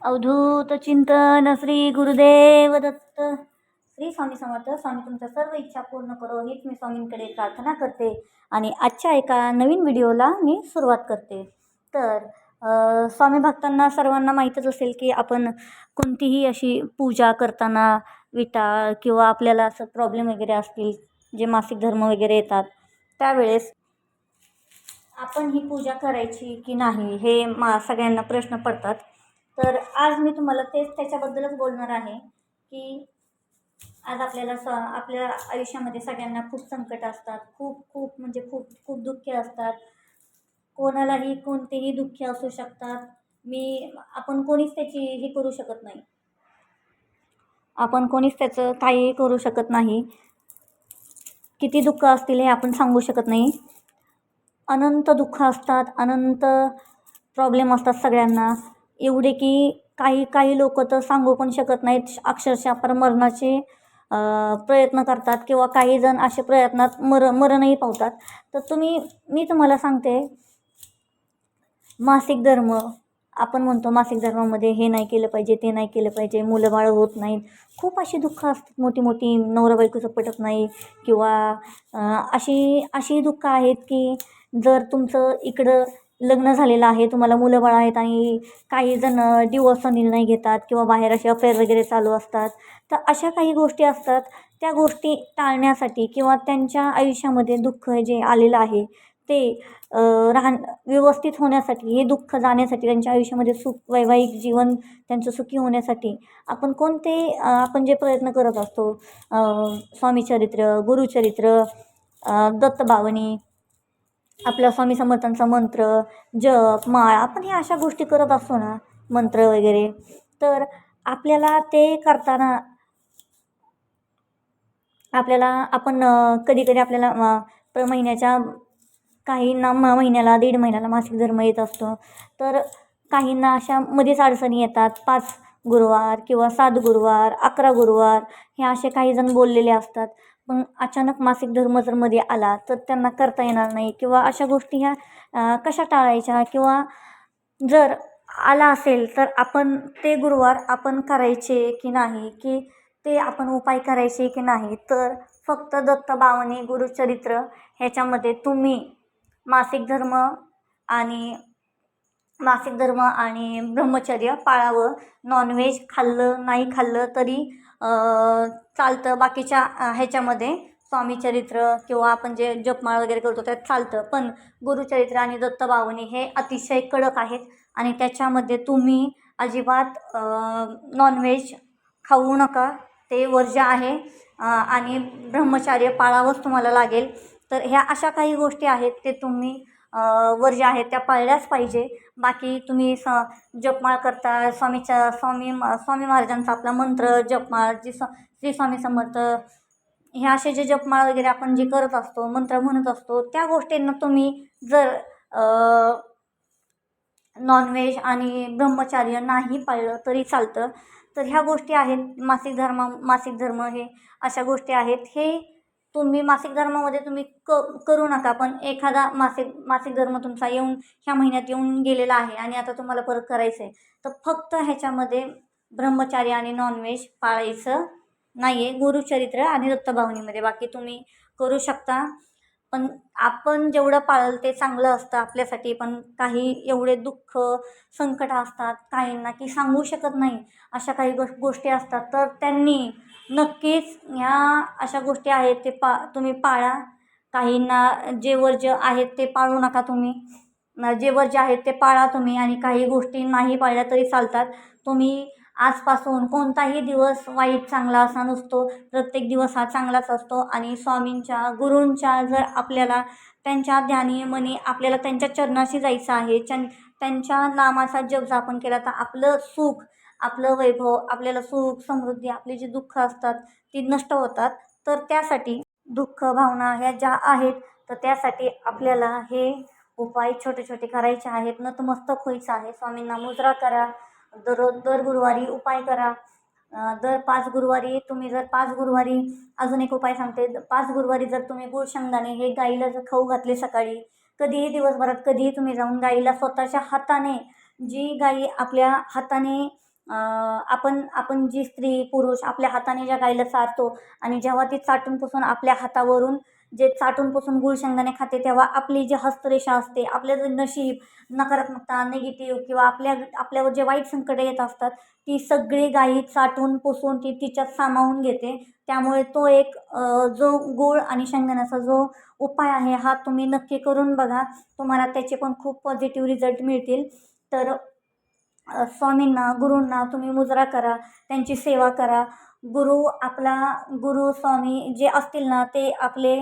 अवधूत चिंतन श्री गुरुदेव दत्त. श्री स्वामी समर्थ स्वामी तुमच्या सर्व इच्छा पूर्ण करो हीच मी स्वामींकडे प्रार्थना करते आणि आजच्या एका नवीन व्हिडिओला मी सुरुवात करते. तर स्वामी भक्तांना सर्वांना माहीतच असेल की आपण कोणतीही अशी पूजा करताना विटा किंवा आपल्याला असं प्रॉब्लेम वगैरे असतील जे मासिक धर्म वगैरे येतात त्यावेळेस आपण ही पूजा करायची की नाही हे मा सगळ्यांना प्रश्न पडतात. तर आज मी तुम्हाला तेच त्याच्याबद्दलच बोलणार आहे की आज आपल्याला स आपल्या आयुष्यामध्ये सगळ्यांना खूप संकट असतात. खूप खूप म्हणजे खूप खूप दुःखे असतात. कोणालाही कोणतेही दुःखी असू शकतात. मी आपण कोणीच त्याची हे करू शकत नाही. आपण कोणीच त्याचं काहीही करू शकत नाही. किती दुःख असतील हे आपण सांगू शकत नाही. अनंत दुःख असतात. अनंत प्रॉब्लेम असतात सगळ्यांना. एवढे की काही काही लोक तर सांगू पण शकत नाहीत. अक्षरशः पर मरणाचे प्रयत्न करतात किंवा काही जण असे प्रयत्नात मर मरणही पावतात. तर तुम्ही मी तुम्हाला सांगते मासिक धर्म आपण म्हणतो मासिक धर्मामध्ये हे नाही केलं पाहिजे ते नाही केलं पाहिजे मुलं बाळं होत नाहीत. खूप अशी दुःख असतात मोठी मोठी नवरा बायकोचं पटत नाही किंवा अशी अशी दुःख आहेत की जर तुमचं इकडं लग्न झालेलं आहे तुम्हाला मुलं बाळ आहेत आणि काही जण डिवोर्सचा निर्णय घेतात किंवा बाहेर असे अफेअर वगैरे चालू असतात. तर अशा काही गोष्टी असतात त्या गोष्टी टाळण्यासाठी किंवा त्यांच्या आयुष्यामध्ये दुःख जे आलेलं आहे ते राहण व्यवस्थित होण्यासाठी हे दुःख जाण्यासाठी त्यांच्या आयुष्यामध्ये सुख वैवाहिक जीवन त्यांचं सुखी होण्यासाठी आपण कोणते आपण जे प्रयत्न करत असतो स्वामीचरित्र गुरुचरित्र अं, दत्तबावनी आपल्या स्वामी समर्थांचा मंत्र जप माळ आपण ह्या अशा गोष्टी करत असतो ना मंत्र वगैरे तर आपल्याला ते करताना आपल्याला आपण कधी कधी आपल्याला प्र महिन्याच्या काहींना म महिन्याला दीड महिन्याला मासिक धर्म येत असतो. तर काहींना अशा मध्येच अडचणी येतात. पाच गुरुवार किंवा सात गुरुवार अकरा गुरुवार हे असे काही जण बोललेले असतात. पण अचानक मासिक धर्म जर मध्ये आला तर त्यांना करता येणार नाही. किंवा अशा गोष्टी ह्या कशा टाळायच्या? किंवा जर आला असेल तर आपण ते गुरुवार आपण करायचे की नाही? की ते आपण उपाय करायचे की नाही? तर फक्त दत्त बावनी गुरुचरित्र ह्याच्यामध्ये तुम्ही मासिक धर्म आणि मासिक धर्म आणि ब्रह्मचर्य पाळावं. नॉनव्हेज खाल्लं नाही खाल्लं तरी चालतं बाकीच्या ह्याच्यामध्ये स्वामीचरित्र किंवा आपण जे जपमाळ वगैरे करतो त्यात चालतं. पण गुरुचरित्र आणि दत्तबावनी हे अतिशय कडक आहेत आणि त्याच्यामध्ये तुम्ही अजिबात नॉनव्हेज खाऊ नका. ते वर्ज आहे आणि ब्रह्मचार्य पाळावंच तुम्हाला लागेल. तर ह्या अशा काही गोष्टी आहेत ते तुम्ही वर ज्या आहेत त्या पाळल्याच पाहिजे. बाकी तुम्ही स जपमाळ करता स्वामीच्या स्वामी स्वामी महाराजांचा आपला मंत्र जपमाळ जी स श्री स्वामी समर्थ हे असे जे जपमाळ वगैरे आपण जे करत असतो मंत्र म्हणत असतो त्या गोष्टींना तुम्ही जर नॉनव्हेज आणि ब्रह्मचार्य नाही पाळलं तरी चालतं. तर ह्या गोष्टी आहेत मासिक धर्म मासिक धर्म हे अशा गोष्टी आहेत. हे तुम्ही मासिक धर्मामध्ये तुम्ही क करू नका पण एखादा मासिक मासिक धर्म तुमचा येऊन ह्या महिन्यात येऊन गेलेला आहे आणि आता तुम्हाला परत करायचं आहे तर फक्त ह्याच्यामध्ये ब्रह्मचारी आणि नॉनव्हेज पाळायचं नाही आहे गुरुचरित्र आणि दत्तभावनीमध्ये. बाकी तुम्ही करू शकता. पण आपण जेवढं पाळलं ते चांगलं असतं आपल्यासाठी पण काही एवढे दुःख संकट असतात काहींना की सांगू शकत नाही अशा काही गोष् गोष्टी असतात. तर त्यांनी नक्कीच ह्या अशा गोष्टी आहेत ते पा तुम्ही पाळा. काहींना जे वर्ज आहेत ते पाळू नका तुम्ही. जे वर्ज आहेत ते पाळा तुम्ही आणि काही गोष्टी नाही पाळल्या तरी चालतात. तुम्ही आजपासून कोणताही दिवस वाईट चांगला असा नसतो. प्रत्येक दिवस हा चांगलाच असतो. आणि स्वामींच्या गुरूंच्या जर आपल्याला त्यांच्या ध्यानी मनी आपल्याला त्यांच्या चरणाशी जायचं आहे चं त्यांच्या नामाचा जप जापन केला तर आपलं सुख आपलं वैभव आपल्याला सुख समृद्धी आपली जी दुःख असतात ती नष्ट होतात. तर त्यासाठी दुःख भावना ह्या ज्या आहेत तर त्यासाठी आपल्याला हे उपाय छोटे छोटे करायचे आहेत. नतमस्तक व्हायचं आहे. स्वामींना मुजरा करा. दररोज दर गुरुवारी उपाय करा. दर पाच गुरुवारी तुम्ही जर पाच गुरुवारी अजून एक उपाय सांगते. पाच गुरुवारी जर तुम्ही गुळ शेंगदाणे हे गाईला जर खाऊ घातले सकाळी कधीही दिवसभरात कधीही तुम्ही जाऊन गाईला स्वतःच्या हाताने जी गाई आपल्या हाताने आपण आपण जी स्त्री पुरुष आपल्या हाताने ज्या गाईला चारतो आणि जेव्हा ती चाटून पुसून आपल्या हातावरून जे चाटून पुसून गुळ शेंगदाणे खाते तेव्हा आपली जी हस्तरेषा असते आपलं जे नशीब नकारात्मकता निगेटिव्ह किंवा आपल्या आपल्यावर जे वाईट संकटे येत असतात ती सगळी गायी चाटून पुसून ती तिच्यात सामावून घेते. त्यामुळे तो एक जो गूळ आणि शेंगदाण्याचा जो उपाय आहे हा तुम्ही नक्की करून बघा. तुम्हाला त्याचे पण खूप पॉझिटिव्ह रिझल्ट मिळतील. तर स्वामींना गुरूंना तुम्ही मुजरा करा त्यांची सेवा करा. गुरु आपला गुरु स्वामी जे असतील ना ते आपले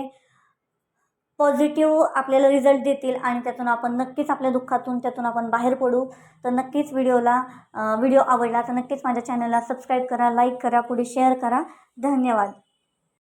पॉझिटिव्ह आपल्याला रिझल्ट देतील आणि त्यातून आपण नक्कीच आपल्या दुःखातून त्यातून आपण बाहेर पडू. तर नक्कीच व्हिडिओला व्हिडिओ आवडला तर नक्कीच माझ्या चॅनलला सबस्क्राईब करा लाईक करा पुढे शेअर करा. धन्यवाद.